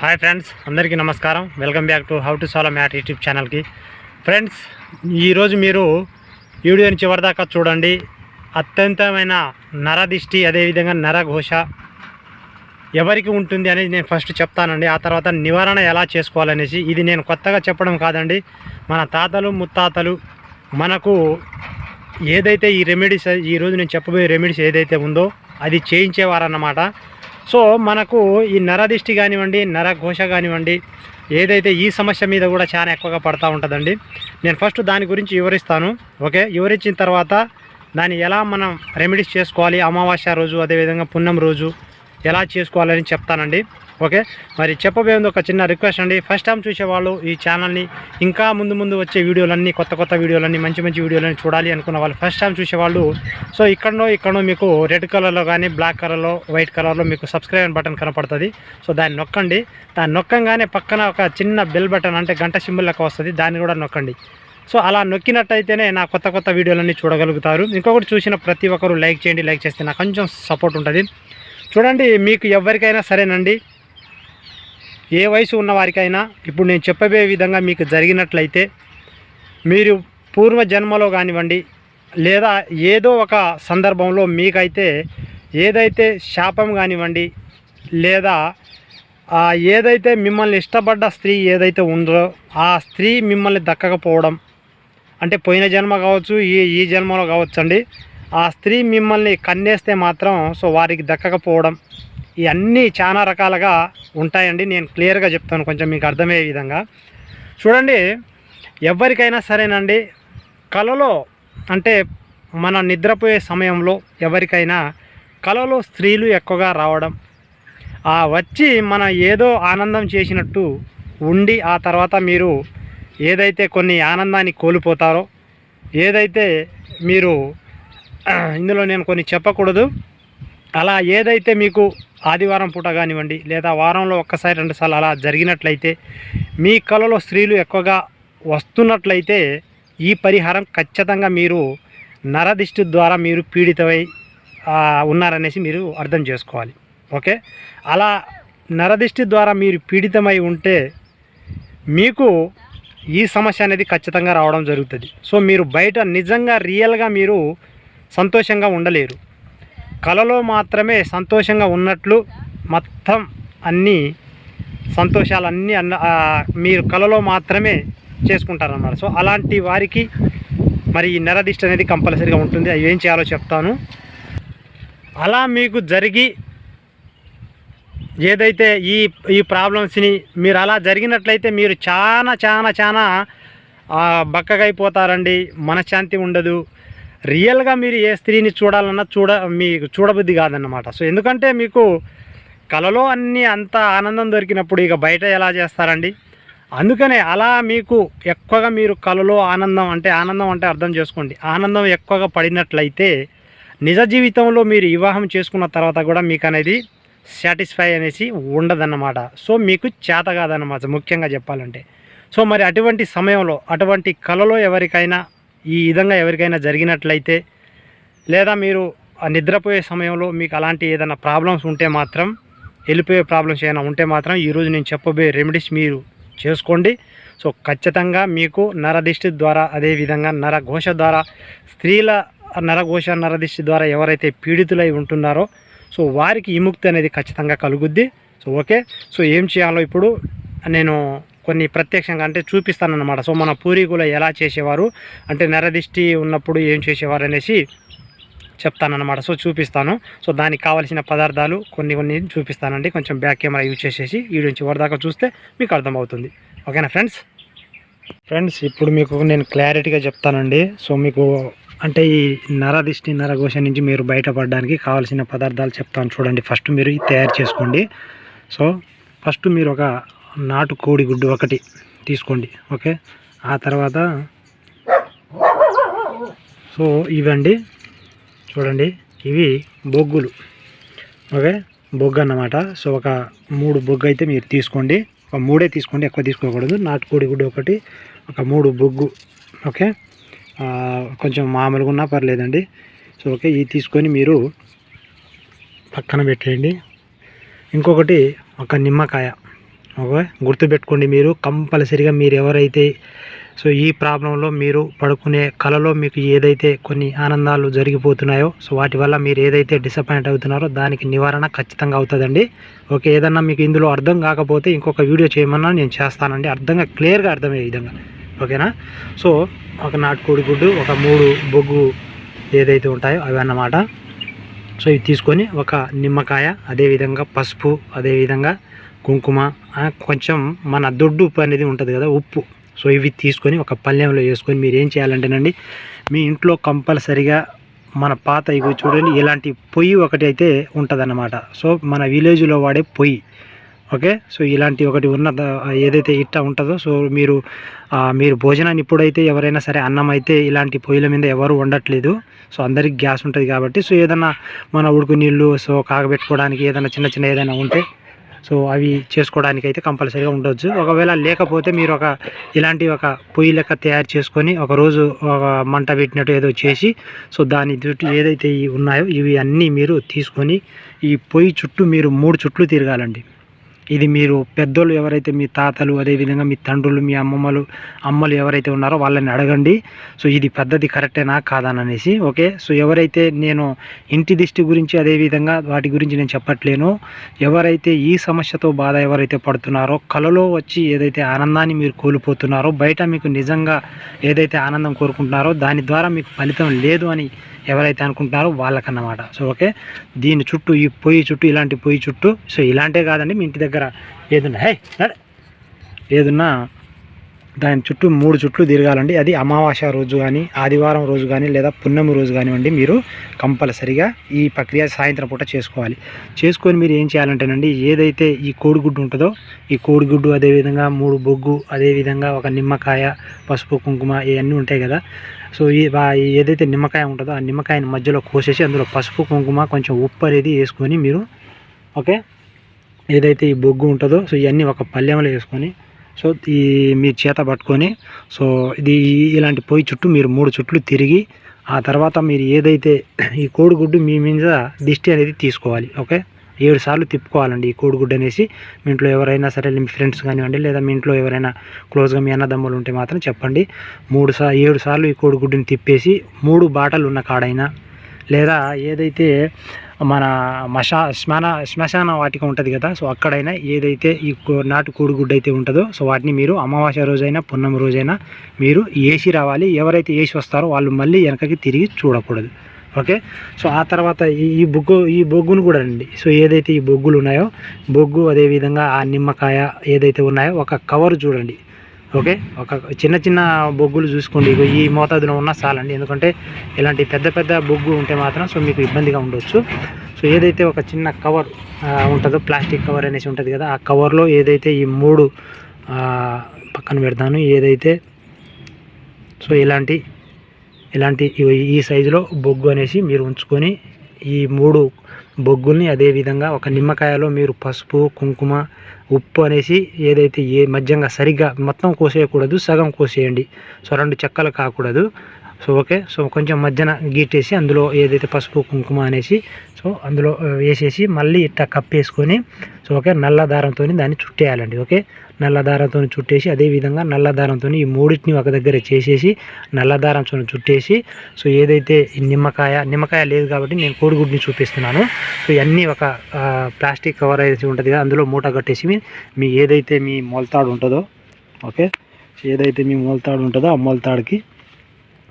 Hi friends అందరికీ నమస్కారం. Welcome back to how to solve mat YouTube ఛానల్కి. Friends ఈరోజు మీరు వీడియోని చివరిదాకా చూడండి. అత్యంతమైన నరదిష్టి అదేవిధంగా నరఘోష ఎవరికి ఉంటుంది అనేది నేను ఫస్ట్ చెప్తానండి. ఆ తర్వాత నివారణ ఎలా చేసుకోవాలనేసి ఇది నేను కొత్తగా చెప్పడం కాదండి. మన తాతలు ముత్తాతలు మనకు ఏదైతే ఈ రెమెడీస్ ఈరోజు నేను చెప్పబోయే రెమెడీస్ ఏదైతే ఉందో అది చేయించేవారన్నమాట. సో మనకు ఈ నరదిష్టి కానివ్వండి నరఘోష కానివ్వండి ఏదైతే ఈ సమస్య మీద కూడా చాలా ఎక్కువగా పడతా ఉంటుందండి. నేను ఫస్ట్ దాని గురించి వివరిస్తాను ఓకే? వివరించిన తర్వాత దాన్ని ఎలా మనం రెమెడీస్ చేసుకోవాలి అమావాస్య రోజు అదేవిధంగా పున్నం రోజు ఎలా చేసుకోవాలని చెప్తానండి. ఓకే? మరి చెప్పబోయేది ఒక చిన్న రిక్వెస్ట్ అండి. ఫస్ట్ టైం చూసేవాళ్ళు ఈ ఛానల్ని ఇంకా ముందు ముందు వచ్చే వీడియోలన్నీ కొత్త కొత్త వీడియోలన్నీ మంచి మంచి వీడియోలన్నీ చూడాలి అనుకున్న వాళ్ళు ఫస్ట్ టైం చూసేవాళ్ళు. సో ఇక్కడనో ఇక్కడనో మీకు రెడ్ కలర్లో కానీ బ్లాక్ కలర్లో వైట్ కలర్లో మీకు సబ్స్క్రైబ్ బటన్ కనపడుతుంది. సో దాన్ని నొక్కండి. దాన్ని నొక్కంగానే పక్కన ఒక చిన్న బెల్ బటన్ అంటే గంట సింబల్ లెక్క వస్తుంది. దాన్ని కూడా నొక్కండి. సో అలా నొక్కినట్టయితేనే నా కొత్త కొత్త వీడియోలన్నీ చూడగలుగుతారు. ఇంకొకటి చూసిన ప్రతి ఒక్కరు లైక్ చేయండి. లైక్ చేస్తే నాకు కొంచెం సపోర్ట్ ఉంటుంది. చూడండి మీకు ఎవరికైనా సరేనండి. ఏ వయసు ఉన్నవారికైనా ఇప్పుడు నేను చెప్పబోయే విధంగా మీకు జరిగినట్లయితే మీరు పూర్వ జన్మలో కానివ్వండి లేదా ఏదో ఒక సందర్భంలో మీకైతే ఏదైతే శాపం కానివ్వండి లేదా ఏదైతే మిమ్మల్ని ఇష్టపడ్డ స్త్రీ ఏదైతే ఉందో ఆ స్త్రీ మిమ్మల్ని దక్కకపోవడం అంటే పోయిన జన్మ కావచ్చు ఈ ఈ జన్మలో కావచ్చు అండి ఆ స్త్రీ మిమ్మల్ని కన్నేస్తే మాత్రం సో వారికి దక్కకపోవడం ఇవన్నీ చాలా రకాలుగా ఉంటాయండి. నేను క్లియర్గా చెప్తాను. కొంచెం మీకు అర్థమయ్యే విధంగా. చూడండి ఎవరికైనా సరేనండి కలలో అంటే మన నిద్రపోయే సమయంలో ఎవరికైనా కలలో స్త్రీలు ఎక్కువగా రావడం ఆ వచ్చి మన ఏదో ఆనందం చేసినట్టు ఉండి ఆ తర్వాత మీరు ఏదైతే కొన్ని ఆనందాన్ని కోల్పోతారో ఏదైతే మీరు ఇందులో నేను కొన్ని చెప్పకూడదు. అలా ఏదైతే మీకు ఆదివారం పూట కానివ్వండి లేదా వారంలో ఒక్కసారి రెండుసార్లు అలా జరిగినట్లయితే మీ కళలో స్త్రీలు ఎక్కువగా వస్తున్నట్లయితే ఈ పరిహారం ఖచ్చితంగా మీరు నరదిష్టి ద్వారా మీరు పీడితమై ఉన్నారనేసి మీరు అర్థం చేసుకోవాలి. ఓకే? అలా నరదిష్టి ద్వారా మీరు పీడితమై ఉంటే మీకు ఈ సమస్య అనేది ఖచ్చితంగా రావడం జరుగుతుంది. సో మీరు బయట నిజంగా రియల్గా మీరు సంతోషంగా ఉండలేరు. కళలో మాత్రమే సంతోషంగా ఉన్నట్లు మొత్తం అన్నీ సంతోషాలన్నీ అన్న మీరు కళలో మాత్రమే చేసుకుంటారన్నమాట. సో అలాంటి వారికి మరి ఈ నెరదిష్ట అనేది కంపల్సరీగా ఉంటుంది. అవి ఏం చేయాలో చెప్తాను. అలా మీకు జరిగి ఏదైతే ఈ ఈ ప్రాబ్లమ్స్ని మీరు అలా జరిగినట్లయితే మీరు చాలా చాలా చాలా బక్కగా బక్కగైపోతారండి మనశ్శాంతి ఉండదు. రియల్గా మీరు ఏ స్త్రీని చూడాలన్నా చూడ మీకు చూడబుద్ధి కాదన్నమాట. సో ఎందుకంటే మీకు కలలో అన్ని అంత ఆనందం దొరికినప్పుడు ఇక బయట ఎలా చేస్తారండి? అందుకనే అలా మీకు ఎక్కువగా మీరు కలలో ఆనందం అంటే ఆనందం అంటే అర్థం చేసుకోండి. ఆనందం ఎక్కువగా పడినట్లయితే నిజ జీవితంలో మీరు వివాహం చేసుకున్న తర్వాత కూడా మీకు అనేది సాటిస్ఫై అనేసి ఉండదన్నమాట. సో మీకు చేత కాదన్నమాట ముఖ్యంగా చెప్పాలంటే. సో మరి అటువంటి సమయంలో అటువంటి కళలో ఎవరికైనా ఈ విధంగా ఎవరికైనా జరిగినట్లయితే లేదా మీరు ఆ నిద్రపోయే సమయంలో మీకు అలాంటి ఏదైనా ప్రాబ్లమ్స్ ఉంటే మాత్రం వెళ్ళిపోయే ప్రాబ్లమ్స్ ఏమైనా ఉంటే మాత్రం ఈరోజు నేను చెప్పబోయే రెమెడీస్ మీరు చేసుకోండి. సో ఖచ్చితంగా మీకు నరదిష్టి ద్వారా అదేవిధంగా నరఘోష ద్వారా స్త్రీల నరఘోష నరదిష్టి ద్వారా ఎవరైతే పీడితులై ఉంటున్నారో సో వారికి విముక్తి అనేది ఖచ్చితంగా కలుగుద్ది. సో ఓకే సో ఏం చేయాలో ఇప్పుడు నేను కొన్ని ప్రత్యక్షంగా అంటే చూపిస్తానన్నమాట. సో మన పూర్వీకులు ఎలా చేసేవారు? అంటే నరదిష్టి ఉన్నప్పుడు ఏం చేసేవారు అనేసి చెప్తానన్నమాట. సో చూపిస్తాను. సో దానికి కావాల్సిన పదార్థాలు కొన్ని కొన్ని చూపిస్తానండి. కొంచెం బ్యాక్ కెమెరా యూజ్ చేసేసి వీడియో చివరి దాకా చూస్తే మీకు అర్థమవుతుంది. ఓకేనా ఫ్రెండ్స్? ఫ్రెండ్స్ ఇప్పుడు మీకు నేను క్లారిటీగా చెప్తానండి. సో మీకు అంటే ఈ నరదిష్టి నరఘోష నుంచి మీరు బయటపడడానికి కావాల్సిన పదార్థాలు చెప్తాను చూడండి. ఫస్ట్ మీరు తయారు చేసుకోండి. సో ఫస్ట్ మీరు ఒక నాటు కోడి గుడ్డు ఒకటి తీసుకోండి ఓకే? ఆ తర్వాత సో ఇవండి చూడండి ఇవి బొగ్గులు ఓకే? బొగ్గు అన్నమాట. సో ఒక మూడు బొగ్గు అయితే మీరు తీసుకోండి. ఒక మూడే తీసుకోండి ఎక్కువ తీసుకోకూడదు. నాటుకోడి గుడ్డు ఒకటి ఒక మూడు బొగ్గు ఓకే? కొంచెం మామూలుగా ఉన్నా పర్లేదండి. సో ఓకే ఇవి తీసుకొని మీరు పక్కన పెట్టేయండి. ఇంకొకటి ఒక నిమ్మకాయ. ఓకే. గుర్తుపెట్టుకోండి మీరు కంపల్సరిగా మీరు ఎవరైతే సో ఈ ప్రాబ్లంలో మీరు పడుకునే కలలో మీకు ఏదైతే కొన్ని ఆనందాలు జరిగిపోతున్నాయో సో వాటి వల్ల మీరు ఏదైతే డిసప్పాయింట్ అవుతున్నారో దానికి నివారణ ఖచ్చితంగా అవుతుందండి. ఓకే ఏదన్నా మీకు ఇందులో అర్థం కాకపోతే ఇంకొక వీడియో చేయమన్నా నేను చేస్తానండి. అర్థంగా క్లియర్గా అర్థమయ్యే విధంగా. ఓకేనా? సో ఒక నాటుకోడి గుడ్డు ఒక మూడు బొగ్గు ఏదైతే ఉంటాయో అవి అన్నమాట. సో ఇవి తీసుకొని ఒక నిమ్మకాయ అదేవిధంగా పసుపు అదేవిధంగా కుంకుమ కొంచెం మన దొడ్డు ఉప్పు అనేది ఉంటుంది కదా ఉప్పు. సో ఇవి తీసుకొని ఒక పళ్ళెంలో వేసుకొని మీరు ఏం చేయాలంటేనండి మీ ఇంట్లో కంపల్సరిగా మన పాత ఇవి చూడండి ఇలాంటి పొయ్యి ఒకటి అయితే ఉంటుందన్నమాట. సో మన విలేజ్లో వాడే పొయ్యి. ఓకే? సో ఇలాంటి ఒకటి ఉన్న ఏదైతే ఇట్ట ఉంటుందో సో మీరు మీరు భోజనాన్ని ఇప్పుడైతే ఎవరైనా సరే అన్నం అయితే ఇలాంటి పొయ్యిల మీద ఎవరు వండట్లేదు. సో అందరికి గ్యాస్ ఉంటుంది కాబట్టి సో ఏదైనా మన ఉడుకు నీళ్ళు సో కాగబెట్టుకోవడానికి ఏదైనా చిన్న చిన్న ఏదైనా ఉంటే సో అవి చేసుకోవడానికి అయితే కంపల్సరీగా ఉండొచ్చు. ఒకవేళ లేకపోతే మీరు ఒక ఇలాంటి ఒక పొయ్యి లెక్క తయారు చేసుకొని ఒక రోజు ఒక మంట పెట్టినట్టు ఏదో చేసి సో దాని చుట్టూ ఏదైతే ఉన్నాయో ఇవి అన్నీ మీరు తీసుకొని ఈ పొయ్యి చుట్టూ మీరు మూడు చుట్లు తిరగాలండి. ఇది మీరు పెద్దోళ్ళు ఎవరైతే మీ తాతలు అదేవిధంగా మీ తండ్రులు మీ అమ్మమ్మలు అమ్మలు ఎవరైతే ఉన్నారో వాళ్ళని అడగండి. సో ఇది పద్ధతి కరెక్టేనా కాదని ఓకే? సో ఎవరైతే నేను ఇంటి దిష్టి గురించి అదేవిధంగా వాటి గురించి నేను చెప్పట్లేను. ఎవరైతే ఈ సమస్యతో బాధ ఎవరైతే పడుతున్నారో కలలో వచ్చి ఏదైతే ఆనందాన్ని మీరు కోల్పోతున్నారో బయట మీకు నిజంగా ఏదైతే ఆనందం కోరుకుంటున్నారో దాని ద్వారా మీకు ఫలితం లేదు అని ఎవరైతే అనుకుంటున్నారో వాళ్ళకన్నమాట. So okay? దీని చుట్టూ ఈ పొయ్యి చుట్టూ ఇలాంటి పొయ్యి చుట్టూ సో ఇలాంటే కాదండి మీ ఇంటి దగ్గర ఏదున్నా. హే నడు. ఏదున్నా దాని చుట్టూ మూడు చుట్లు తిరగాలండి. అది అమావాస్య రోజు కానీ ఆదివారం రోజు కానీ లేదా పున్నమి రోజు కానివ్వండి మీరు కంపల్సరిగా ఈ ప్రక్రియ సాయంత్రం పూట చేసుకోవాలి. చేసుకొని మీరు ఏం చేయాలంటేనండి ఏదైతే ఈ కోడిగుడ్డు ఉంటుందో ఈ కోడిగుడ్డు అదేవిధంగా మూడు బొగ్గు అదేవిధంగా ఒక నిమ్మకాయ పసుపు కుంకుమ ఇవన్నీ ఉంటాయి కదా. సో ఈ ఏదైతే నిమ్మకాయ ఉంటుందో ఆ నిమ్మకాయని మధ్యలో కోసేసి అందులో పసుపు కుంకుమ కొంచెం ఉప్పు అనేది వేసుకొని మీరు ఓకే? ఏదైతే ఈ బొగ్గు ఉంటుందో సో ఇవన్నీ ఒక పళ్ళెంలో వేసుకొని సో ఈ మీ చేత పట్టుకొని సో ఇది ఇలాంటి పొయ్యి చుట్టూ మీరు మూడు చుట్లు తిరిగి ఆ తర్వాత మీరు ఏదైతే ఈ కోడిగుడ్డు మీ మీద దిష్టి అనేది తీసుకోవాలి ఓకే? ఏడు సార్లు తిప్పుకోవాలండి ఈ కోడిగుడ్డు అనేసి. మీ ఇంట్లో ఎవరైనా సరే మీ ఫ్రెండ్స్ కానివ్వండి లేదా మీ ఇంట్లో ఎవరైనా క్లోజ్గా మీ అన్నదమ్ములు ఉంటే మాత్రం చెప్పండి. మూడు సా ఏడు సార్లు ఈ కోడిగుడ్డుని తిప్పేసి మూడు బాటలు ఉన్న కాడైనా లేదా ఏదైతే మన మశా శ్మశాన శ్మశాన వాటిక ఉంటుంది కదా సో అక్కడైనా ఏదైతే ఈ కో- నాటు కోడిగుడ్డు అయితే ఉంటుందో సో వాటిని మీరు అమావాస్య రోజైనా పున్నం రోజైనా మీరు ఏసి రావాలి. ఎవరైతే ఏసి వస్తారో వాళ్ళు మళ్ళీ వెనకకి తిరిగి చూడకూడదు. ఓకే? సో ఆ తర్వాత ఈ ఈ బొగ్గు ఈ బొగ్గును కూడా అండి. సో ఏదైతే ఈ బొగ్గులు ఉన్నాయో బొగ్గు అదేవిధంగా ఆ నిమ్మకాయ ఏదైతే ఉన్నాయో ఒక కవర్ చూడండి. ఓకే? ఒక చిన్న చిన్న బొగ్గులు చూసుకోండి. ఈ మోతాదులో ఉన్న చాలండి ఎందుకంటే ఇలాంటి పెద్ద పెద్ద బొగ్గు ఉంటే మాత్రం సో మీకు ఇబ్బందిగా ఉండొచ్చు. సో ఏదైతే ఒక చిన్న కవర్ ఉంటుందో ప్లాస్టిక్ కవర్ అనేసి ఉంటుంది కదా ఆ కవర్లో ఏదైతే ఈ మూడు పక్కన పెడతాను. ఏదైతే సో ఇలాంటి ఇలాంటి ఈ సైజులో బొగ్గు అనేసి మీరు ఉంచుకొని ఈ మూడు బొగ్గుల్ని అదేవిధంగా ఒక నిమ్మకాయలో మీరు పసుపు కుంకుమ ఉప్పు అనేసి ఏదైతే ఏ మధ్యంగా సరిగ్గా మొత్తం కోసేయకూడదు సగం కోసేయండి. సో రెండు చెక్కలు కాకూడదు. So okay. సో కొంచెం మధ్యన గీటేసి అందులో ఏదైతే పసుపు కుంకుమ అనేసి సో అందులో వేసేసి మళ్ళీ ఇట్లా కప్పేసుకొని సో ఓకే నల్ల దారంతో దాన్ని చుట్టేయాలండి ఓకే. నల్ల దారంతో చుట్టేసి అదేవిధంగా నల్ల దారంతో ఈ మూడింటిని ఒక దగ్గర చేసేసి నల్ల దారంతో చుట్టేసి సో ఏదైతే ఈ నిమ్మకాయ నిమ్మకాయ లేదు కాబట్టి నేను కోడిగుడ్ని చూపిస్తున్నాను. సో ఇవన్నీ ఒక ప్లాస్టిక్ కవర్ అయితే ఉంటుంది కదా అందులో మూట కట్టేసి మీ- ఏదైతే మీ మొలతాడు ఉంటుందో ఓకే. సో ఏదైతే మీ మొలతాడు ఉంటుందో ఆ మొలతాడుకి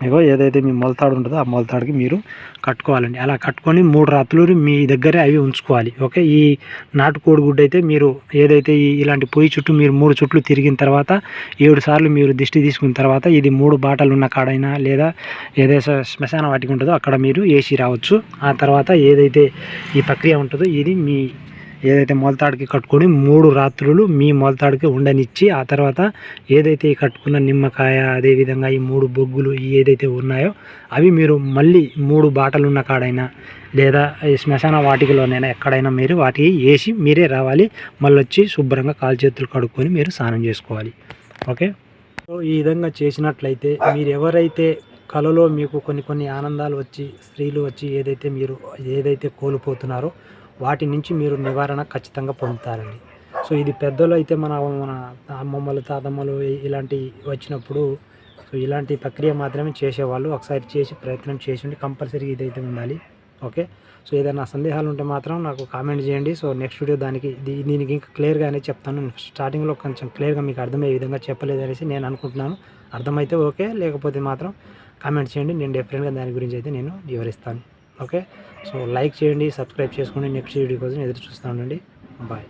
ఇగో ఏదైతే మీ మొలతాడు ఉంటుందో ఆ మొలతాడుకి మీరు కట్టుకోవాలండి. అలా కట్టుకొని మూడు రాత్రులు మీ దగ్గరే అవి ఉంచుకోవాలి. ఓకే? ఈ నాటుకోడి గుడ్డు అయితే మీరు ఏదైతే ఇలాంటి పొయ్యి చుట్టూ మీరు మూడు చుట్లు తిరిగిన తర్వాత ఏడు సార్లు మీరు దిష్టి తీసుకున్న తర్వాత ఇది మూడు బాటలు ఉన్న కాడైనా లేదా ఏదైతే శ్మశాన వాటికి ఉంటుందో అక్కడ మీరు ఏసీ రావచ్చు. ఆ తర్వాత ఏదైతే ఈ ప్రక్రియ ఉంటుందో ఇది మీ ఏదైతే మొలతాడికి కట్టుకొని మూడు రాత్రులు మీ మొలతాడికి ఉండనిచ్చి ఆ తర్వాత ఏదైతే ఈ కట్టుకున్న నిమ్మకాయ అదేవిధంగా ఈ మూడు బొగ్గులు ఈ ఏదైతే ఉన్నాయో అవి మీరు మళ్ళీ మూడు బాటలు ఉన్న కాడైనా లేదా ఈ శ్మశాన వాటికలోనైనా ఎక్కడైనా మీరు వాటికి వేసి మీరే రావాలి. మళ్ళీ వచ్చి శుభ్రంగా కాలు చేతులు కడుక్కొని మీరు స్నానం చేసుకోవాలి. ఓకే? సో ఈ విధంగా చేసినట్లయితే మీరు ఎవరైతే కలలో మీకు కొన్ని కొన్ని ఆనందాలు వచ్చి స్త్రీలు వచ్చి ఏదైతే మీరు ఏదైతే కోల్పోతున్నారో వాటి నుంచి మీరు నివారణ ఖచ్చితంగా పొందుతారండి. సో ఇది పెద్దలు అయితే మన మన అమ్మమ్మలు తాతమ్మలు ఇలాంటి వచ్చినప్పుడు సో ఇలాంటి ప్రక్రియ మాత్రమే చేసేవాళ్ళు. ఒకసారి చేసి ప్రయత్నం చేసి ఉండి కంపల్సరీ ఇదైతే ఉండాలి. ఓకే? సో ఏదైనా సందేహాలు ఉంటే మాత్రం నాకు కామెంట్ చేయండి. సో నెక్స్ట్ వీడియో దానికి దీనికి ఇంకా క్లియర్గానే చెప్తాను. స్టార్టింగ్లో కొంచెం క్లియర్గా మీకు అర్థమయ్యే విధంగా చెప్పలేదు అనేసి నేను అనుకుంటున్నాను. అర్థమైతే ఓకే లేకపోతే మాత్రం కామెంట్ చేయండి. నేను డిఫరెంట్గా దాని గురించి అయితే నేను వివరిస్తాను. ఓకే సో లైక్ చేయండి సబ్స్క్రైబ్ చేసుకోండి. నెక్స్ట్ వీడియో కోసం ఎదురు చూస్తానండి బాయ్.